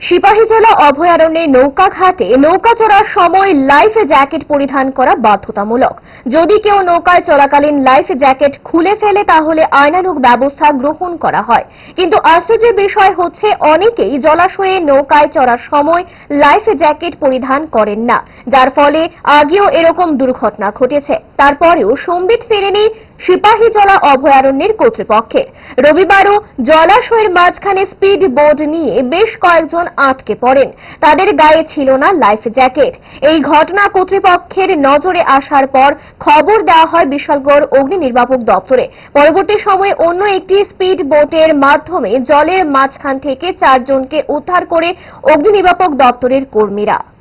সিপাহীজলা অভয়ারণ্যে নৌকা ঘাটে নৌকা চড়ার সময় লাইফ জ্যাকেট পরিধান করা বাধ্যতামূলক। যদি কেউ নৌকায় চলাকালীন লাইফ জ্যাকেট খুলে ফেলে, তাহলে আইনানুগ ব্যবস্থা গ্রহণ করা হয়। কিন্তু আশ্চর্যের বিষয় হচ্ছে, অনেকেই জলাশয়ে নৌকায় চড়ার সময় লাইফ জ্যাকেট পরিধান করেন না। যার ফলে আগেও এরকম দুর্ঘটনা ঘটেছে। তারপরেও সম্বিত ফেরেনি সিপাহীজলা অভয়ারণ্যের কর্তৃপক্ষের রবিবারও জলাশয়ের মাঝখানে স্পিড বোর্ড নিয়ে বেশ কয়েকজন আটকে পড়েন। তাদের গায়ে ছিল না লাইফ জ্যাকেট। এই ঘটনা কর্তৃপক্ষের নজরে আসার পর খবর দেওয়া হয় বিশালগড় অগ্নি নির্বাপক দপ্তরে। পরবর্তী সময়ে অন্য একটি স্পিড বোটের মাধ্যমে জলের মাঝখান থেকে চারজনকে উদ্ধার করে অগ্নি নির্বাপক দপ্তরের কর্মীরা।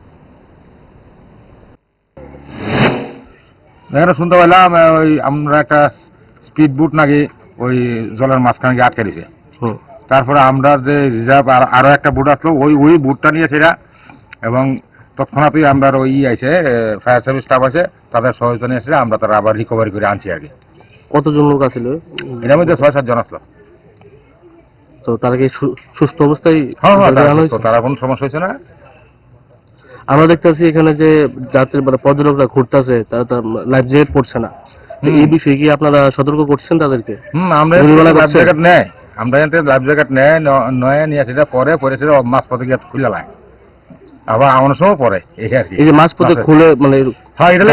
এখানে শুনতে পেলাম ওই আমরা একটা স্পিড বুট নাকি ওই জলের মাঝখানে গিয়ে আটকে দিছে। তারপরে আমরা যে রিজার্ভ আর আরও একটা বুট আসলো ওই ওই বুটটা নিয়ে সেটা এবং তৎক্ষণাৎই আমরা ওই আছে ফায়ার সার্ভিস স্টাফ আছে তাদের সহযোগিতা এসে আমরা তারা আবার রিকভারি করে আনছি আর কি। কতজন লোক আছিল? এটার মধ্যে ছয় সাতজন আসলো। তো তারা কি সুস্থ অবস্থায় হ্যাঁ হ্যাঁ? তারা কোনো সমস্যা হয়েছে না। আমরা দেখতে পাচ্ছি এখানে যে যাত্রী মানে পর্যটকরা ঘুরতেছে তারা তার লাইফ জ্যাকেট পড়ছে না। এই বিষয়ে কি আপনারা সতর্ক করছেন তাদেরকে? হুম আমরা লাইফ জ্যাকেট নেয় আমরা এখান লাইফ জ্যাকেট নেয় নয় নিয়ে সেটা পরে পরে সেটা মাছ পথে গিয়ে খুলে লাগে আবার আমার সময় পরে এই আর কি। এই যে মাছ পথে খুলে মানে হ্যাঁ এটা।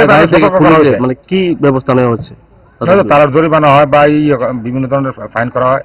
মানে কি ব্যবস্থা নেওয়া হচ্ছে? তারা জরিমানা হয় বা এই বিভিন্ন ধরনের ফাইন করা হয়।